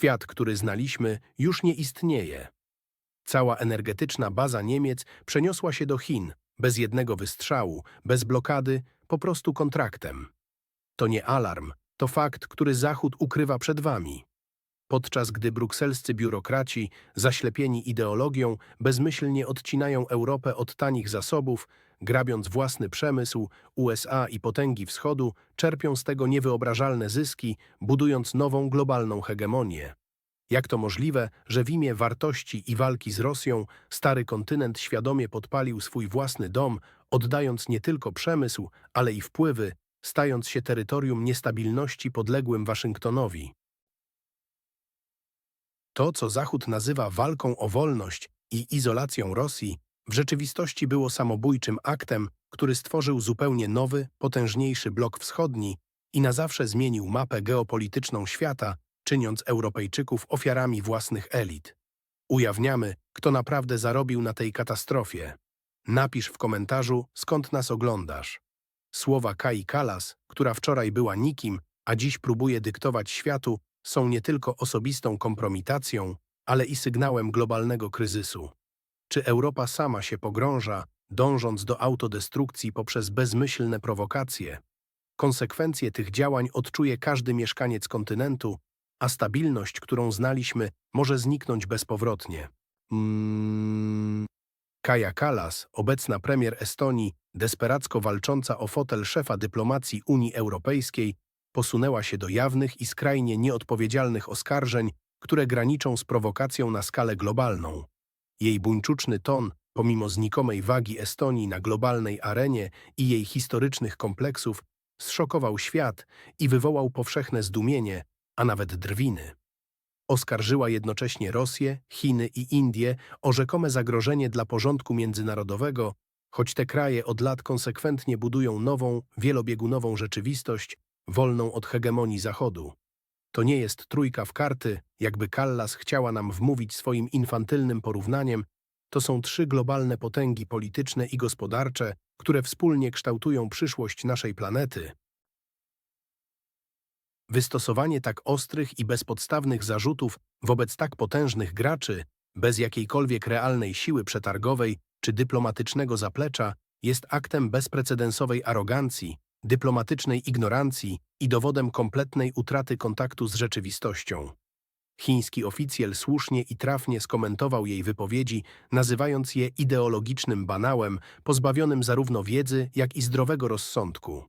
Świat, który znaliśmy, już nie istnieje. Cała energetyczna baza Niemiec przeniosła się do Chin, bez jednego wystrzału, bez blokady, po prostu kontraktem. To nie alarm, to fakt, który Zachód ukrywa przed wami. Podczas gdy brukselscy biurokraci, zaślepieni ideologią, bezmyślnie odcinają Europę od tanich zasobów, grabiąc własny przemysł, USA i potęgi wschodu czerpią z tego niewyobrażalne zyski, budując nową globalną hegemonię. Jak to możliwe, że w imię wartości i walki z Rosją stary kontynent świadomie podpalił swój własny dom, oddając nie tylko przemysł, ale i wpływy, stając się terytorium niestabilności podległym Waszyngtonowi? To, co Zachód nazywa walką o wolność i izolacją Rosji, w rzeczywistości było samobójczym aktem, który stworzył zupełnie nowy, potężniejszy blok wschodni i na zawsze zmienił mapę geopolityczną świata, czyniąc Europejczyków ofiarami własnych elit. Ujawniamy, kto naprawdę zarobił na tej katastrofie. Napisz w komentarzu, skąd nas oglądasz. Słowa Kai Kalas, która wczoraj była nikim, a dziś próbuje dyktować światu, są nie tylko osobistą kompromitacją, ale i sygnałem globalnego kryzysu. Czy Europa sama się pogrąża, dążąc do autodestrukcji poprzez bezmyślne prowokacje? Konsekwencje tych działań odczuje każdy mieszkaniec kontynentu, a stabilność, którą znaliśmy, może zniknąć bezpowrotnie. Mm. Kaja Kalas, obecna premier Estonii, desperacko walcząca o fotel szefa dyplomacji Unii Europejskiej, posunęła się do jawnych i skrajnie nieodpowiedzialnych oskarżeń, które graniczą z prowokacją na skalę globalną. Jej buńczuczny ton, pomimo znikomej wagi Estonii na globalnej arenie i jej historycznych kompleksów, zszokował świat i wywołał powszechne zdumienie, a nawet drwiny. Oskarżyła jednocześnie Rosję, Chiny i Indie o rzekome zagrożenie dla porządku międzynarodowego, choć te kraje od lat konsekwentnie budują nową, wielobiegunową rzeczywistość, wolną od hegemonii Zachodu. To nie jest trójka w karty, jakby Callas chciała nam wmówić swoim infantylnym porównaniem, to są trzy globalne potęgi polityczne i gospodarcze, które wspólnie kształtują przyszłość naszej planety. Wystosowanie tak ostrych i bezpodstawnych zarzutów wobec tak potężnych graczy, bez jakiejkolwiek realnej siły przetargowej czy dyplomatycznego zaplecza, jest aktem bezprecedensowej arogancji, dyplomatycznej ignorancji i dowodem kompletnej utraty kontaktu z rzeczywistością. Chiński oficjel słusznie i trafnie skomentował jej wypowiedzi, nazywając je ideologicznym banałem, pozbawionym zarówno wiedzy, jak i zdrowego rozsądku.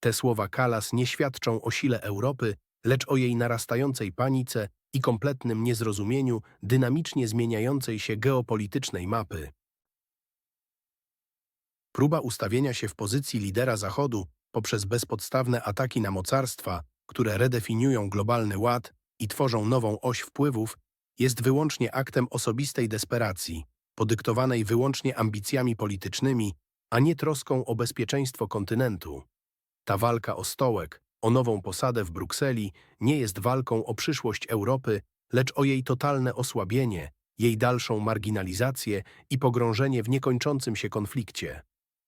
Te słowa Kalas nie świadczą o sile Europy, lecz o jej narastającej panice i kompletnym niezrozumieniu dynamicznie zmieniającej się geopolitycznej mapy. Próba ustawienia się w pozycji lidera Zachodu poprzez bezpodstawne ataki na mocarstwa, które redefiniują globalny ład i tworzą nową oś wpływów, jest wyłącznie aktem osobistej desperacji, podyktowanej wyłącznie ambicjami politycznymi, a nie troską o bezpieczeństwo kontynentu. Ta walka o stołek, o nową posadę w Brukseli nie jest walką o przyszłość Europy, lecz o jej totalne osłabienie, jej dalszą marginalizację i pogrążenie w niekończącym się konflikcie.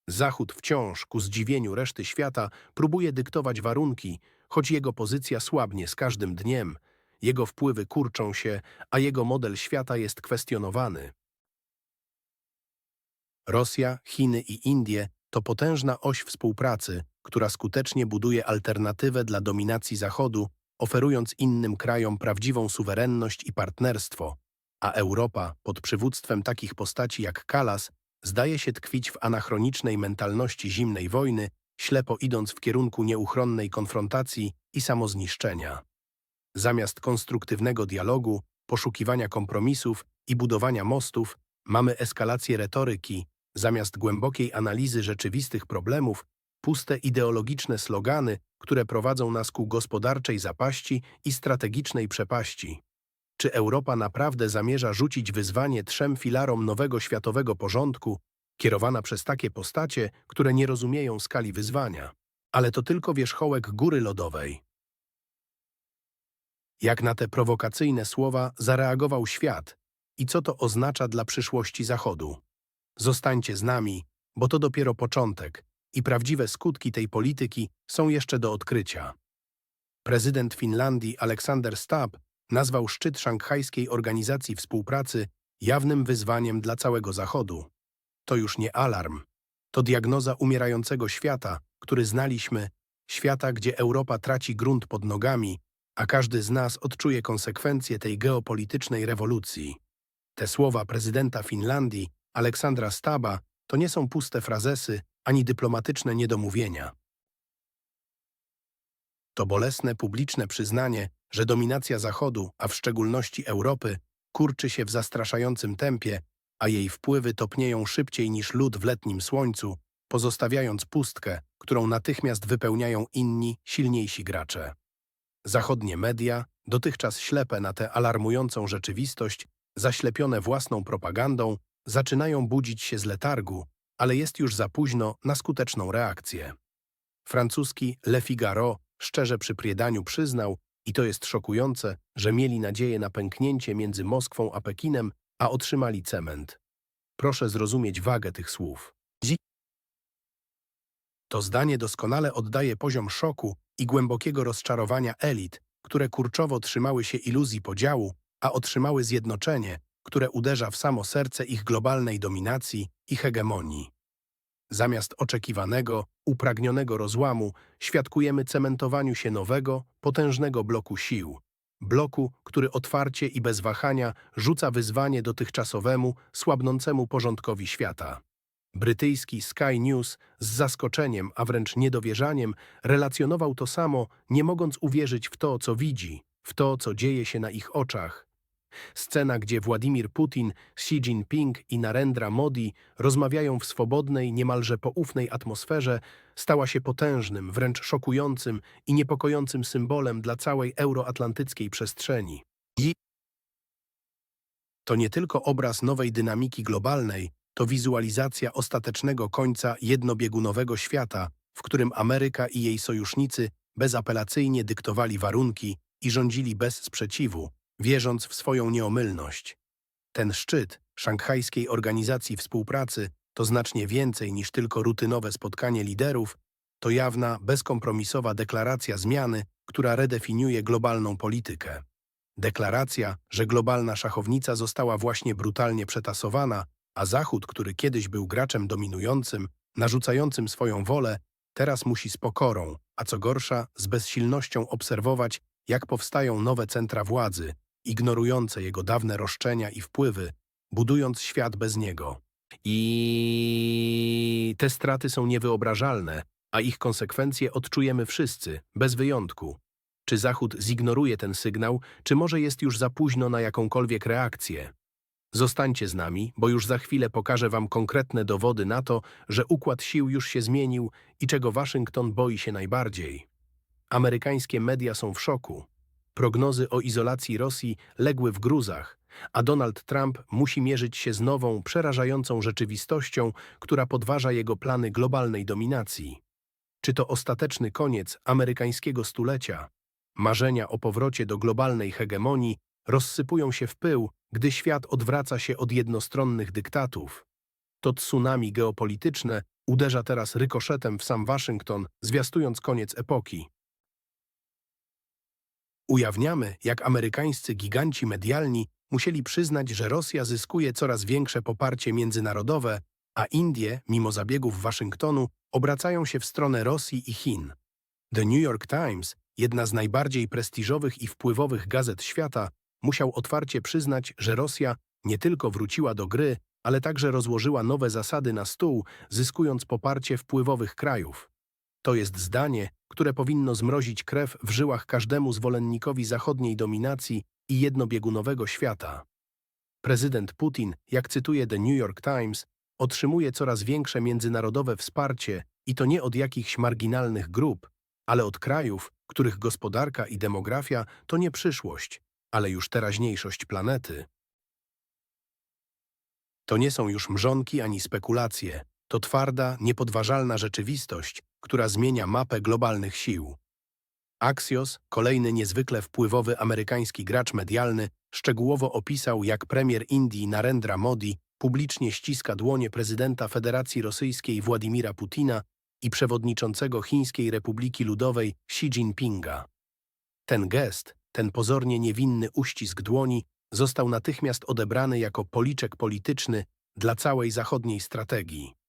Zachód wciąż, ku zdziwieniu reszty świata, próbuje dyktować warunki, choć jego pozycja słabnie z każdym dniem, jego wpływy kurczą się, a jego model świata jest kwestionowany. Rosja, Chiny i Indie to potężna oś współpracy, która skutecznie buduje alternatywę dla dominacji Zachodu, oferując innym krajom prawdziwą suwerenność i partnerstwo, a Europa, pod przywództwem takich postaci jak Kalas, zdaje się tkwić w anachronicznej mentalności zimnej wojny, ślepo idąc w kierunku nieuchronnej konfrontacji i samozniszczenia. Zamiast konstruktywnego dialogu, poszukiwania kompromisów i budowania mostów, mamy eskalację retoryki, zamiast głębokiej analizy rzeczywistych problemów, puste ideologiczne slogany, które prowadzą nas ku gospodarczej zapaści i strategicznej przepaści. Czy Europa naprawdę zamierza rzucić wyzwanie trzem filarom nowego światowego porządku, kierowana przez takie postacie, które nie rozumieją skali wyzwania? Ale to tylko wierzchołek góry lodowej. Jak na te prowokacyjne słowa zareagował świat i co to oznacza dla przyszłości Zachodu? Zostańcie z nami, bo to dopiero początek i prawdziwe skutki tej polityki są jeszcze do odkrycia. Prezydent Finlandii Aleksander Stubb nazwał szczyt Szanghajskiej Organizacji Współpracy jawnym wyzwaniem dla całego Zachodu. To już nie alarm. To diagnoza umierającego świata, który znaliśmy, świata, gdzie Europa traci grunt pod nogami, a każdy z nas odczuje konsekwencje tej geopolitycznej rewolucji. Te słowa prezydenta Finlandii, Aleksandra Staba, to nie są puste frazesy ani dyplomatyczne niedomówienia. To bolesne publiczne przyznanie, że dominacja Zachodu, a w szczególności Europy, kurczy się w zastraszającym tempie, a jej wpływy topnieją szybciej niż lód w letnim słońcu, pozostawiając pustkę, którą natychmiast wypełniają inni, silniejsi gracze. Zachodnie media, dotychczas ślepe na tę alarmującą rzeczywistość, zaślepione własną propagandą, zaczynają budzić się z letargu, ale jest już za późno na skuteczną reakcję. Francuski Le Figaro szczerze przy Priedaniu przyznał, i to jest szokujące, że mieli nadzieję na pęknięcie między Moskwą a Pekinem, a otrzymali cement. Proszę zrozumieć wagę tych słów. To zdanie doskonale oddaje poziom szoku i głębokiego rozczarowania elit, które kurczowo trzymały się iluzji podziału, a otrzymały zjednoczenie, które uderza w samo serce ich globalnej dominacji i hegemonii. Zamiast oczekiwanego, upragnionego rozłamu, świadkujemy cementowaniu się nowego, potężnego bloku sił. Bloku, który otwarcie i bez wahania rzuca wyzwanie dotychczasowemu, słabnącemu porządkowi świata. Brytyjski Sky News z zaskoczeniem, a wręcz niedowierzaniem relacjonował to samo, nie mogąc uwierzyć w to, co widzi, w to, co dzieje się na ich oczach. Scena, gdzie Władimir Putin, Xi Jinping i Narendra Modi rozmawiają w swobodnej, niemalże poufnej atmosferze, stała się potężnym, wręcz szokującym i niepokojącym symbolem dla całej euroatlantyckiej przestrzeni. I to nie tylko obraz nowej dynamiki globalnej, to wizualizacja ostatecznego końca jednobiegunowego świata, w którym Ameryka i jej sojusznicy bezapelacyjnie dyktowali warunki i rządzili bez sprzeciwu, wierząc w swoją nieomylność. Ten szczyt Szanghajskiej Organizacji Współpracy to znacznie więcej niż tylko rutynowe spotkanie liderów, to jawna, bezkompromisowa deklaracja zmiany, która redefiniuje globalną politykę. Deklaracja, że globalna szachownica została właśnie brutalnie przetasowana, a Zachód, który kiedyś był graczem dominującym, narzucającym swoją wolę, teraz musi z pokorą, a co gorsza, z bezsilnością obserwować, jak powstają nowe centra władzy, ignorujące jego dawne roszczenia i wpływy, budując świat bez niego. I te straty są niewyobrażalne, a ich konsekwencje odczujemy wszyscy, bez wyjątku. Czy Zachód zignoruje ten sygnał, czy może jest już za późno na jakąkolwiek reakcję? Zostańcie z nami, bo już za chwilę pokażę wam konkretne dowody na to, że układ sił już się zmienił i czego Waszyngton boi się najbardziej. Amerykańskie media są w szoku. Prognozy o izolacji Rosji legły w gruzach, a Donald Trump musi mierzyć się z nową, przerażającą rzeczywistością, która podważa jego plany globalnej dominacji. Czy to ostateczny koniec amerykańskiego stulecia? Marzenia o powrocie do globalnej hegemonii rozsypują się w pył, gdy świat odwraca się od jednostronnych dyktatów. To tsunami geopolityczne uderza teraz rykoszetem w sam Waszyngton, zwiastując koniec epoki. Ujawniamy, jak amerykańscy giganci medialni musieli przyznać, że Rosja zyskuje coraz większe poparcie międzynarodowe, a Indie, mimo zabiegów Waszyngtonu, obracają się w stronę Rosji i Chin. The New York Times, jedna z najbardziej prestiżowych i wpływowych gazet świata, musiał otwarcie przyznać, że Rosja nie tylko wróciła do gry, ale także rozłożyła nowe zasady na stół, zyskując poparcie wpływowych krajów. To jest zdanie, które powinno zmrozić krew w żyłach każdemu zwolennikowi zachodniej dominacji i jednobiegunowego świata. Prezydent Putin, jak cytuje The New York Times, otrzymuje coraz większe międzynarodowe wsparcie i to nie od jakichś marginalnych grup, ale od krajów, których gospodarka i demografia to nie przyszłość, ale już teraźniejszość planety. To nie są już mrzonki ani spekulacje, to twarda, niepodważalna rzeczywistość, która zmienia mapę globalnych sił. Axios, kolejny niezwykle wpływowy amerykański gracz medialny, szczegółowo opisał, jak premier Indii Narendra Modi publicznie ściska dłonie prezydenta Federacji Rosyjskiej Władimira Putina i przewodniczącego Chińskiej Republiki Ludowej Xi Jinpinga. Ten gest, ten pozornie niewinny uścisk dłoni został natychmiast odebrany jako policzek polityczny dla całej zachodniej strategii.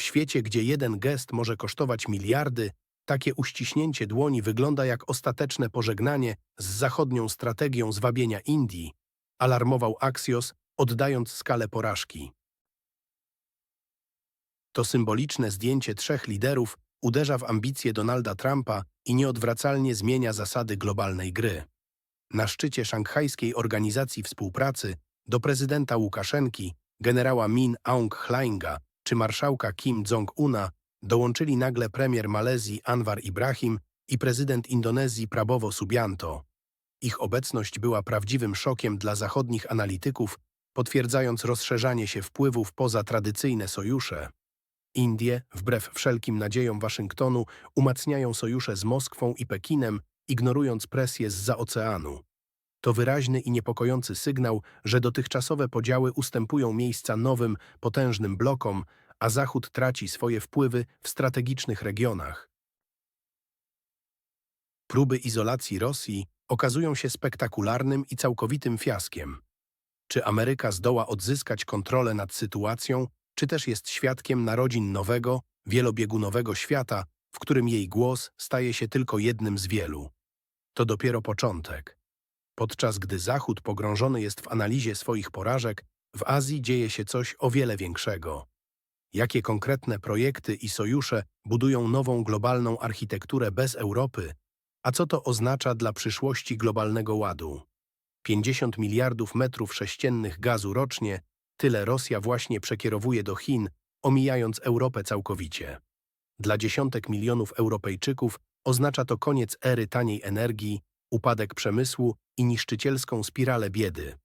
W świecie, gdzie jeden gest może kosztować miliardy, takie uściśnięcie dłoni wygląda jak ostateczne pożegnanie z zachodnią strategią zwabienia Indii, alarmował Axios, oddając skalę porażki. To symboliczne zdjęcie trzech liderów uderza w ambicje Donalda Trumpa i nieodwracalnie zmienia zasady globalnej gry. Na szczycie Szanghajskiej Organizacji Współpracy do prezydenta Łukaszenki, generała Min Aung Hlainga czy marszałka Kim Jong-una dołączyli nagle premier Malezji Anwar Ibrahim i prezydent Indonezji Prabowo Subianto. Ich obecność była prawdziwym szokiem dla zachodnich analityków, potwierdzając rozszerzanie się wpływów poza tradycyjne sojusze. Indie, wbrew wszelkim nadziejom Waszyngtonu, umacniają sojusze z Moskwą i Pekinem, ignorując presję zza oceanu. To wyraźny i niepokojący sygnał, że dotychczasowe podziały ustępują miejsca nowym, potężnym blokom, a Zachód traci swoje wpływy w strategicznych regionach. Próby izolacji Rosji okazują się spektakularnym i całkowitym fiaskiem. Czy Ameryka zdoła odzyskać kontrolę nad sytuacją, czy też jest świadkiem narodzin nowego, wielobiegunowego świata, w którym jej głos staje się tylko jednym z wielu. To dopiero początek. Podczas gdy Zachód pogrążony jest w analizie swoich porażek, w Azji dzieje się coś o wiele większego. Jakie konkretne projekty i sojusze budują nową globalną architekturę bez Europy, a co to oznacza dla przyszłości globalnego ładu? 50 miliardów metrów sześciennych gazu rocznie Tyle Rosja właśnie przekierowuje do Chin, omijając Europę całkowicie. Dla dziesiątek milionów Europejczyków oznacza to koniec ery taniej energii, upadek przemysłu i niszczycielską spiralę biedy.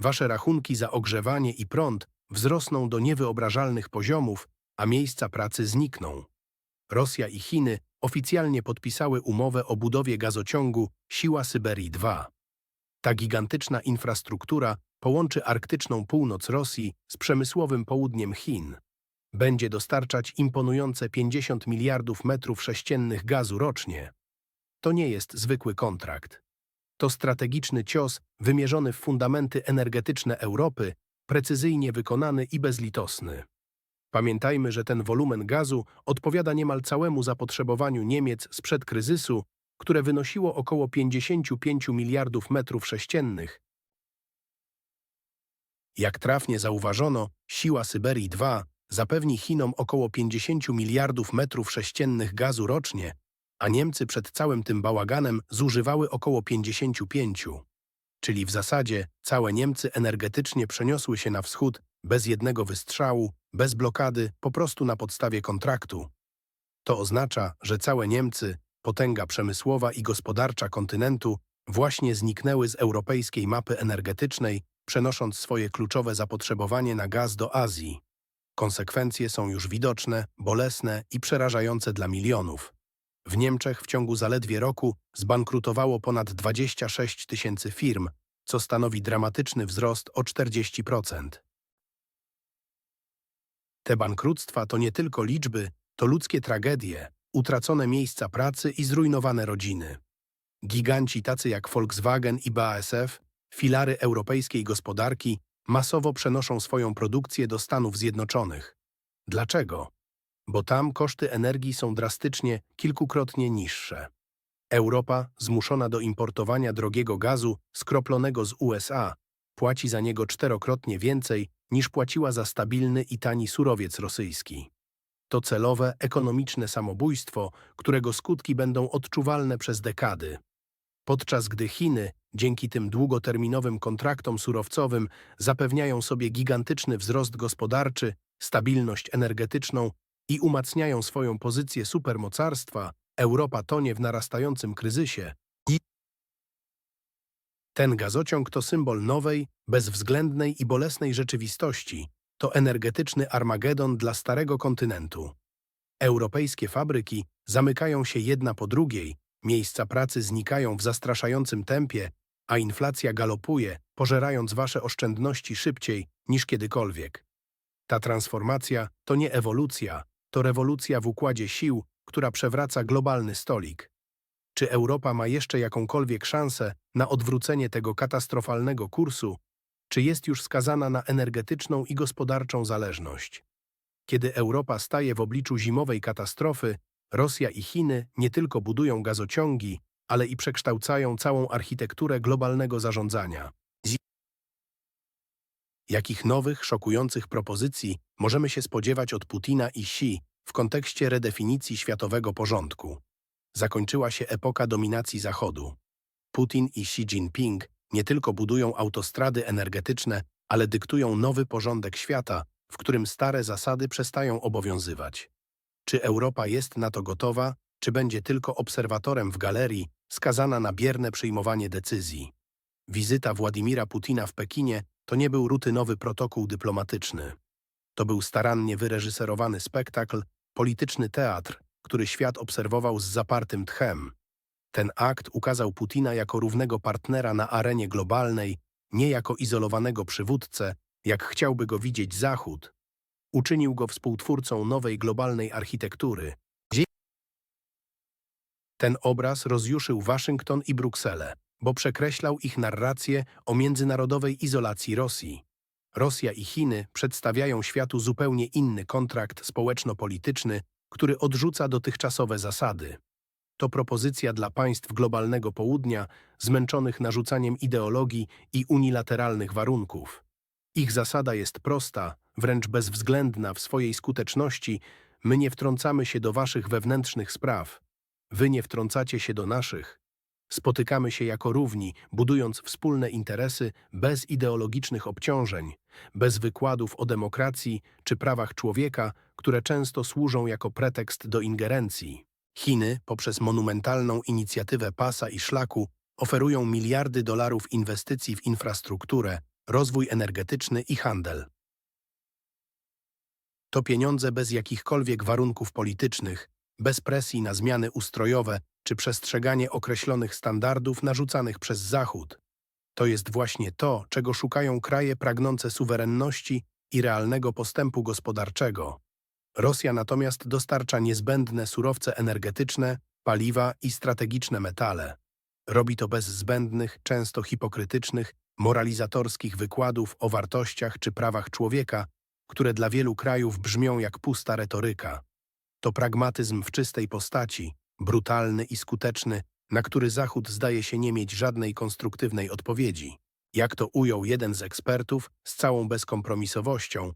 Wasze rachunki za ogrzewanie i prąd wzrosną do niewyobrażalnych poziomów, a miejsca pracy znikną. Rosja i Chiny oficjalnie podpisały umowę o budowie gazociągu Siła Syberii 2. Ta gigantyczna infrastruktura połączy arktyczną północ Rosji z przemysłowym południem Chin. Będzie dostarczać imponujące 50 miliardów metrów sześciennych gazu rocznie. To nie jest zwykły kontrakt. To strategiczny cios wymierzony w fundamenty energetyczne Europy, precyzyjnie wykonany i bezlitosny. Pamiętajmy, że ten wolumen gazu odpowiada niemal całemu zapotrzebowaniu Niemiec sprzed kryzysu, które wynosiło około 55 miliardów metrów sześciennych, jak trafnie zauważono, siła Syberii 2 zapewni Chinom około 50 miliardów metrów sześciennych gazu rocznie, a Niemcy przed całym tym bałaganem zużywały około 55. Czyli w zasadzie całe Niemcy energetycznie przeniosły się na wschód bez jednego wystrzału, bez blokady, po prostu na podstawie kontraktu. To oznacza, że całe Niemcy, potęga przemysłowa i gospodarcza kontynentu, właśnie zniknęły z europejskiej mapy energetycznej przenosząc swoje kluczowe zapotrzebowanie na gaz do Azji. Konsekwencje są już widoczne, bolesne i przerażające dla milionów. W Niemczech w ciągu zaledwie roku zbankrutowało ponad 26 tysięcy firm, co stanowi dramatyczny wzrost o 40%. Te bankructwa to nie tylko liczby, to ludzkie tragedie, utracone miejsca pracy i zrujnowane rodziny. Giganci tacy jak Volkswagen i BASF filary europejskiej gospodarki masowo przenoszą swoją produkcję do Stanów Zjednoczonych. Dlaczego? Bo tam koszty energii są drastycznie kilkukrotnie niższe. Europa, zmuszona do importowania drogiego gazu skroplonego z USA, płaci za niego czterokrotnie więcej niż płaciła za stabilny i tani surowiec rosyjski. To celowe, ekonomiczne samobójstwo, którego skutki będą odczuwalne przez dekady podczas gdy Chiny dzięki tym długoterminowym kontraktom surowcowym zapewniają sobie gigantyczny wzrost gospodarczy, stabilność energetyczną i umacniają swoją pozycję supermocarstwa, Europa tonie w narastającym kryzysie. I ten gazociąg to symbol nowej, bezwzględnej i bolesnej rzeczywistości. To energetyczny Armagedon dla starego kontynentu. Europejskie fabryki zamykają się jedna po drugiej, Miejsca pracy znikają w zastraszającym tempie, a inflacja galopuje, pożerając wasze oszczędności szybciej niż kiedykolwiek. Ta transformacja to nie ewolucja, to rewolucja w układzie sił, która przewraca globalny stolik. Czy Europa ma jeszcze jakąkolwiek szansę na odwrócenie tego katastrofalnego kursu, czy jest już skazana na energetyczną i gospodarczą zależność? Kiedy Europa staje w obliczu zimowej katastrofy, Rosja i Chiny nie tylko budują gazociągi, ale i przekształcają całą architekturę globalnego zarządzania. Jakich nowych, szokujących propozycji możemy się spodziewać od Putina i Xi w kontekście redefinicji światowego porządku? Zakończyła się epoka dominacji Zachodu. Putin i Xi Jinping nie tylko budują autostrady energetyczne, ale dyktują nowy porządek świata, w którym stare zasady przestają obowiązywać. Czy Europa jest na to gotowa, czy będzie tylko obserwatorem w galerii, skazana na bierne przyjmowanie decyzji? Wizyta Władimira Putina w Pekinie to nie był rutynowy protokół dyplomatyczny. To był starannie wyreżyserowany spektakl, polityczny teatr, który świat obserwował z zapartym tchem. Ten akt ukazał Putina jako równego partnera na arenie globalnej, nie jako izolowanego przywódcę, jak chciałby go widzieć Zachód. Uczynił go współtwórcą nowej globalnej architektury. Ten obraz rozjuszył Waszyngton i Brukselę, bo przekreślał ich narrację o międzynarodowej izolacji Rosji. Rosja i Chiny przedstawiają światu zupełnie inny kontrakt społeczno-polityczny, który odrzuca dotychczasowe zasady. To propozycja dla państw globalnego południa, zmęczonych narzucaniem ideologii i unilateralnych warunków. Ich zasada jest prosta, wręcz bezwzględna w swojej skuteczności. My nie wtrącamy się do waszych wewnętrznych spraw. Wy nie wtrącacie się do naszych. Spotykamy się jako równi, budując wspólne interesy bez ideologicznych obciążeń, bez wykładów o demokracji czy prawach człowieka, które często służą jako pretekst do ingerencji. Chiny, poprzez monumentalną inicjatywę pasa i szlaku, oferują miliardy dolarów inwestycji w infrastrukturę, rozwój energetyczny i handel. To pieniądze bez jakichkolwiek warunków politycznych, bez presji na zmiany ustrojowe czy przestrzeganie określonych standardów narzucanych przez Zachód. To jest właśnie to, czego szukają kraje pragnące suwerenności i realnego postępu gospodarczego. Rosja natomiast dostarcza niezbędne surowce energetyczne, paliwa i strategiczne metale. Robi to bez zbędnych, często hipokrytycznych, moralizatorskich wykładów o wartościach czy prawach człowieka, które dla wielu krajów brzmią jak pusta retoryka. To pragmatyzm w czystej postaci, brutalny i skuteczny, na który Zachód zdaje się nie mieć żadnej konstruktywnej odpowiedzi. Jak to ujął jeden z ekspertów z całą bezkompromisowością,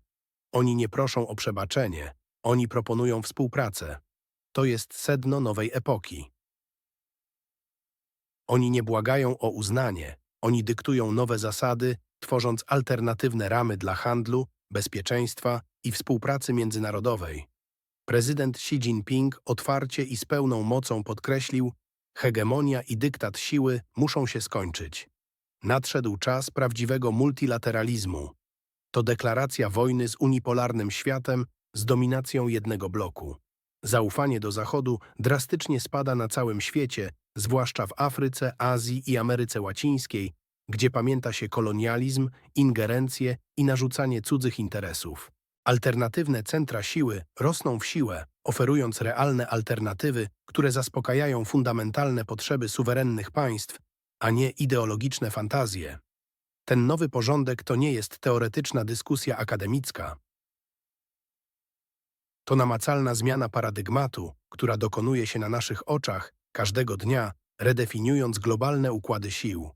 oni nie proszą o przebaczenie, oni proponują współpracę. To jest sedno nowej epoki. Oni nie błagają o uznanie, oni dyktują nowe zasady, tworząc alternatywne ramy dla handlu, bezpieczeństwa i współpracy międzynarodowej. Prezydent Xi Jinping otwarcie i z pełną mocą podkreślił, hegemonia i dyktat siły muszą się skończyć. Nadszedł czas prawdziwego multilateralizmu. To deklaracja wojny z unipolarnym światem, z dominacją jednego bloku. Zaufanie do Zachodu drastycznie spada na całym świecie, zwłaszcza w Afryce, Azji i Ameryce Łacińskiej, gdzie pamięta się kolonializm, ingerencje i narzucanie cudzych interesów. Alternatywne centra siły rosną w siłę, oferując realne alternatywy, które zaspokajają fundamentalne potrzeby suwerennych państw, a nie ideologiczne fantazje. Ten nowy porządek to nie jest teoretyczna dyskusja akademicka. To namacalna zmiana paradygmatu, która dokonuje się na naszych oczach każdego dnia, redefiniując globalne układy sił.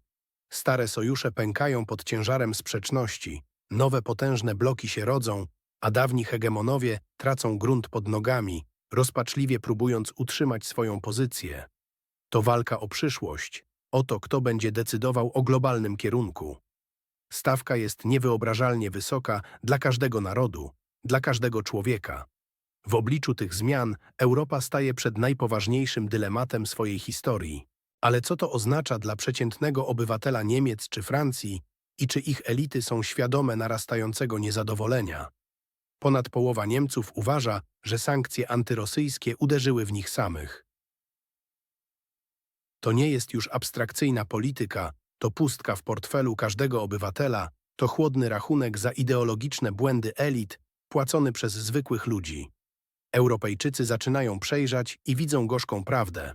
Stare sojusze pękają pod ciężarem sprzeczności, nowe potężne bloki się rodzą, a dawni hegemonowie tracą grunt pod nogami, rozpaczliwie próbując utrzymać swoją pozycję. To walka o przyszłość, o to, kto będzie decydował o globalnym kierunku. Stawka jest niewyobrażalnie wysoka dla każdego narodu, dla każdego człowieka. W obliczu tych zmian Europa staje przed najpoważniejszym dylematem swojej historii. Ale co to oznacza dla przeciętnego obywatela Niemiec czy Francji i czy ich elity są świadome narastającego niezadowolenia? Ponad połowa Niemców uważa, że sankcje antyrosyjskie uderzyły w nich samych. To nie jest już abstrakcyjna polityka, to pustka w portfelu każdego obywatela, to chłodny rachunek za ideologiczne błędy elit płacony przez zwykłych ludzi. Europejczycy zaczynają przejrzać i widzą gorzką prawdę.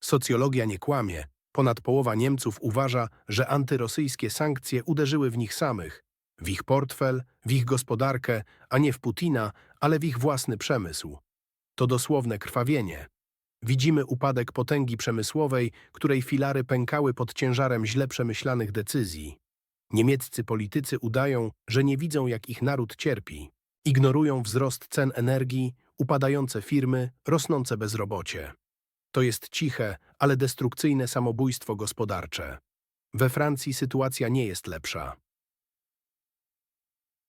Socjologia nie kłamie. Ponad połowa Niemców uważa, że antyrosyjskie sankcje uderzyły w nich samych, w ich portfel, w ich gospodarkę, a nie w Putina, ale w ich własny przemysł. To dosłowne krwawienie. Widzimy upadek potęgi przemysłowej, której filary pękały pod ciężarem źle przemyślanych decyzji. Niemieccy politycy udają, że nie widzą, jak ich naród cierpi. Ignorują wzrost cen energii, upadające firmy, rosnące bezrobocie. To jest ciche, ale destrukcyjne samobójstwo gospodarcze. We Francji sytuacja nie jest lepsza.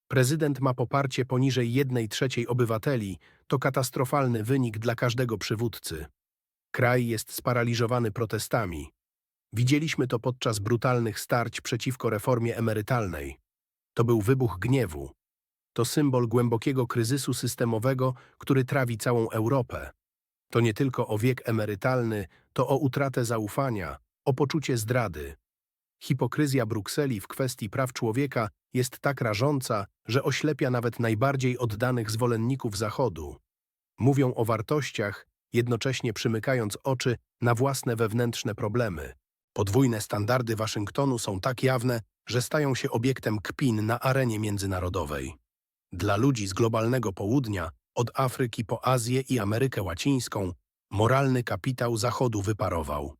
Prezydent ma poparcie poniżej jednej trzeciej obywateli, to katastrofalny wynik dla każdego przywódcy. Kraj jest sparaliżowany protestami. Widzieliśmy to podczas brutalnych starć przeciwko reformie emerytalnej. To był wybuch gniewu. To symbol głębokiego kryzysu systemowego, który trawi całą Europę. To nie tylko o wiek emerytalny, to o utratę zaufania, o poczucie zdrady. Hipokryzja Brukseli w kwestii praw człowieka jest tak rażąca, że oślepia nawet najbardziej oddanych zwolenników Zachodu. Mówią o wartościach, jednocześnie przymykając oczy na własne wewnętrzne problemy. Podwójne standardy Waszyngtonu są tak jawne, że stają się obiektem kpin na arenie międzynarodowej. Dla ludzi z globalnego południa, od Afryki po Azję i Amerykę Łacińską, moralny kapitał Zachodu wyparował.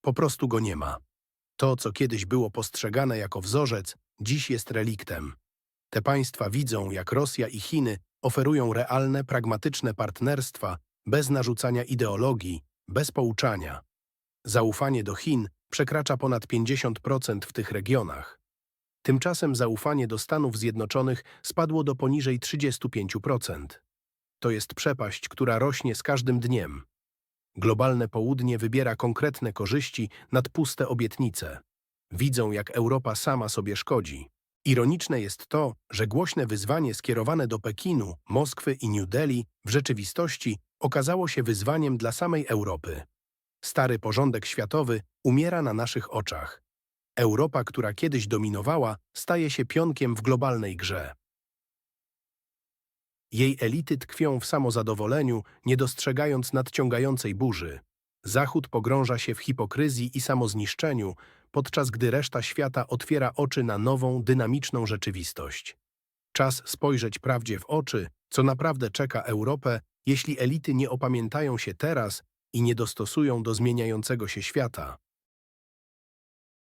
Po prostu go nie ma. To, co kiedyś było postrzegane jako wzorzec, dziś jest reliktem. Te państwa widzą, jak Rosja i Chiny oferują realne, pragmatyczne partnerstwa bez narzucania ideologii, bez pouczania. Zaufanie do Chin przekracza ponad 50% w tych regionach. Tymczasem zaufanie do Stanów Zjednoczonych spadło do poniżej 35%. To jest przepaść, która rośnie z każdym dniem. Globalne południe wybiera konkretne korzyści nad puste obietnice. Widzą, jak Europa sama sobie szkodzi. Ironiczne jest to, że głośne wyzwanie skierowane do Pekinu, Moskwy i New Delhi w rzeczywistości okazało się wyzwaniem dla samej Europy. Stary porządek światowy umiera na naszych oczach. Europa, która kiedyś dominowała, staje się pionkiem w globalnej grze. Jej elity tkwią w samozadowoleniu, nie dostrzegając nadciągającej burzy. Zachód pogrąża się w hipokryzji i samozniszczeniu, podczas gdy reszta świata otwiera oczy na nową, dynamiczną rzeczywistość. Czas spojrzeć prawdzie w oczy, co naprawdę czeka Europę, jeśli elity nie opamiętają się teraz i nie dostosują do zmieniającego się świata.